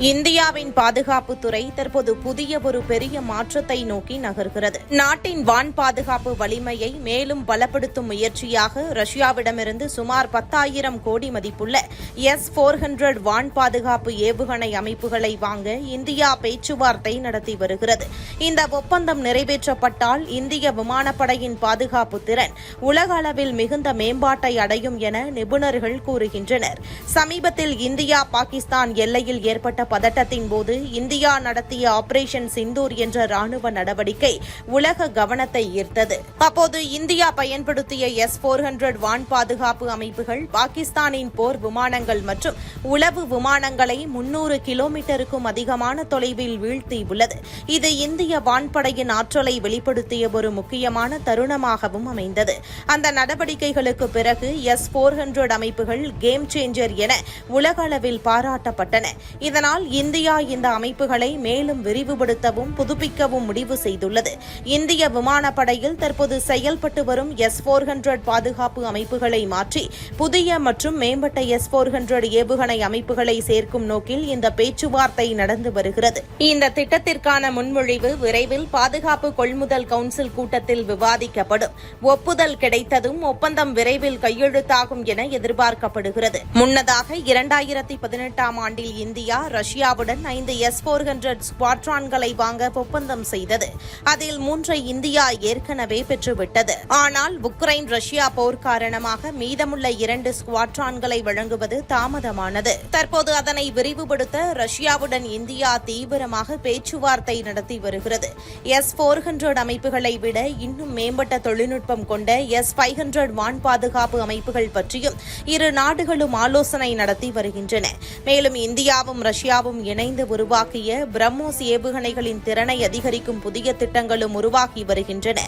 இந்தியாவின் பாதுகாப்புத்துறை தற்போது புதிய ஒரு பெரிய மாற்றத்தை நோக்கி நகர்கிறது. நாட்டின் வான் பாதுகாப்பு வலிமையை மேலும் பலப்படுத்தும் முயற்சியாக ரஷ்யாவிடமிருந்து சுமார் பத்தாயிரம் கோடி மதிப்புள்ள எஸ் போர் ஹண்ட்ரட் வான் பாதுகாப்பு ஏவுகணை அமைப்புகளை வாங்க இந்தியா பேச்சுவார்த்தை நடத்தி வருகிறது. இந்த ஒப்பந்தம் நிறைவேற்றப்பட்டால் இந்திய விமானப்படையின் பாதுகாப்பு திறன் உலக அளவில் மிகுந்த மேம்பாட்டை அடையும் என நிபுணர்கள் கூறுகின்றனர். சமீபத்தில் இந்தியா பாகிஸ்தான் எல்லையில் ஏற்பட்ட பதட்டத்தின் போது இந்தியா நடத்திய ஆபரேஷன் சிந்தூர் என்ற ராணுவ நடவடிக்கை உலக கவனத்தை ஈர்த்தது. அப்போது இந்தியா பயன்படுத்திய எஸ் போர் ஹண்ட்ரட் வான் பாதுகாப்பு அமைப்புகள் பாகிஸ்தானின் போர் விமானங்கள் மற்றும் உளவு விமானங்களை முன்னூறு கிலோமீட்டருக்கும் அதிகமான தொலைவில் வீழ்த்தியுள்ளது இது இந்திய வான்படையின் ஆற்றலை வெளிப்படுத்திய ஒரு முக்கியமான தருணமாகவும் அமைந்தது. அந்த நடவடிக்கைகளுக்கு பிறகு எஸ் போர் ஹண்ட்ரட் அமைப்புகள் கேம் சேஞ்சர் என உலக அளவில் பாராட்டப்பட்டன. இதனால் இந்தியா இந்த அமைப்புகளை மேலும் விரிவுபடுத்தவும் புதுப்பிக்கவும் முடிவு செய்துள்ளது. இந்திய விமானப்படையில் தற்போது செயல்பட்டு வரும் எஸ் போர் ஹண்ட்ரட் பாதுகாப்பு அமைப்புகளை மாற்றி புதிய மற்றும் மேம்பட்ட எஸ் போர் ஹண்ட்ரட் ஏவுகணை அமைப்புகளை சேர்க்கும் நோக்கில் இந்த பேச்சுவார்த்தை நடந்து வருகிறது. இந்த திட்டத்திற்கான முன்மொழிவு விரைவில் பாதுகாப்பு கொள்முதல் கவுன்சில் கூட்டத்தில் விவாதிக்கப்படும். ஒப்புதல் கிடைத்ததும் ஒப்பந்தம் விரைவில் கையெழுத்தாகும் என எதிர்பார்க்கப்படுகிறது. முன்னதாக இரண்டாயிரத்தி பதினெட்டாம் ஆண்டில் இந்தியா ரஷ்யாவுடன் ஐந்து எஸ் போர் ஹண்ட்ரட் ஸ்குவாட்ரான்களை வாங்க ஒப்பந்தம் செய்தது. அதில் மூன்றை இந்தியா ஏற்கனவே பெற்றுவிட்டது. ஆனால் உக்ரைன் ரஷ்யா போர் காரணமாக மீதமுள்ள இரண்டு ஸ்குவாட்ரான்களை வழங்குவது தாமதமானது. தற்போது அதனை விரிவுபடுத்த ரஷ்யாவுடன் இந்தியா தீவிரமாக பேச்சுவார்த்தை நடத்தி வருகிறது. எஸ் போர் ஹண்ட்ரட் அமைப்புகளை விட இன்னும் மேம்பட்ட தொழில்நுட்பம் கொண்ட எஸ் ஃபைவ் ஹண்ட்ரட் வான் பாதுகாப்பு அமைப்புகள் பற்றியும் இரு நாடுகளும் ஆலோசனை நடத்தி வருகின்றன. மேலும் இந்தியாவும் ரஷ்யா இந்தியாவும் இணைந்து உருவாக்கிய பிரம்மோஸ் ஏவுகணைகளின் திறனை அதிகரிக்கும் புதிய திட்டங்களும் உருவாகி வருகின்றன.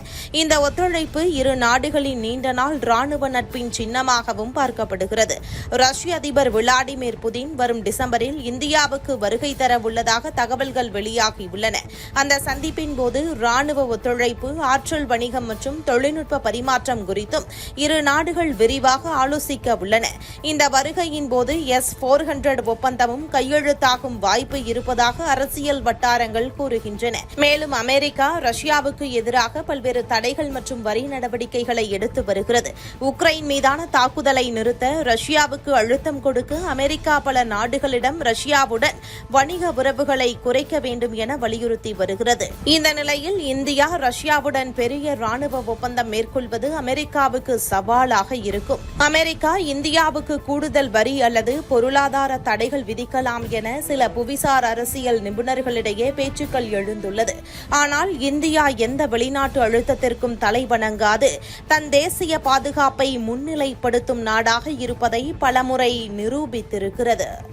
இந்த ஒத்துழைப்பு இரு நாடுகளின் நீண்ட நாள் ராணுவ நட்பின் சின்னமாகவும் பார்க்கப்படுகிறது. ரஷ்ய அதிபர் விளாடிமிர் புதின் வரும் டிசம்பரில் இந்தியாவுக்கு வருகை தர உள்ளதாக தகவல்கள் வெளியாகியுள்ளன அந்த சந்திப்பின் போது ராணுவ ஒத்துழைப்பு ஆற்றல் வணிகம் மற்றும் தொழில்நுட்ப பரிமாற்றம் குறித்தும் இரு நாடுகள் விரிவாக ஆலோசிக்க உள்ளன. இந்த வருகையின் போது எஸ் போர் ஹண்ட்ரட் ஒப்பந்தமும் கையெழுத்தாக கையெழுத்தாகும் வாய்ப்பு இருப்பதாக அரசியல் வட்டாரங்கள் கூறுகின்றன. மேலும் அமெரிக்கா ரஷ்யாவுக்கு எதிராக பல்வேறு தடைகள் மற்றும் வரி நடவடிக்கைகளை எடுத்து வருகிறது. உக்ரைன் மீதான தாக்குதலை நிறுத்த ரஷ்யாவுக்கு அழுத்தம் கொடுக்க அமெரிக்கா பல நாடுகளிடம் ரஷ்யாவுடன் வணிக உறவுகளை குறைக்க வேண்டும் என வலியுறுத்தி வருகிறது. இந்த நிலையில் இந்தியா ரஷ்யாவுடன் பெரிய ராணுவ ஒப்பந்தம் மேற்கொள்வது அமெரிக்காவுக்கு சவாலாக இருக்கும். அமெரிக்கா இந்தியாவுக்கு கூடுதல் வரி அல்லது பொருளாதார தடைகள் விதிக்கலாம் என சில புவிசார் அரசியல் நிபுணர்களிடையே பேச்சுக்கள் எழுந்துள்ளது. ஆனால் இந்தியா எந்த வெளிநாட்டு அழுத்தத்திற்கும் தலைவணங்காது. தன் தேசிய பாதுகாப்பை முன்னிலைப்படுத்தும் நாடாக இருப்பதை பலமுறை நிரூபித்திருக்கிறது.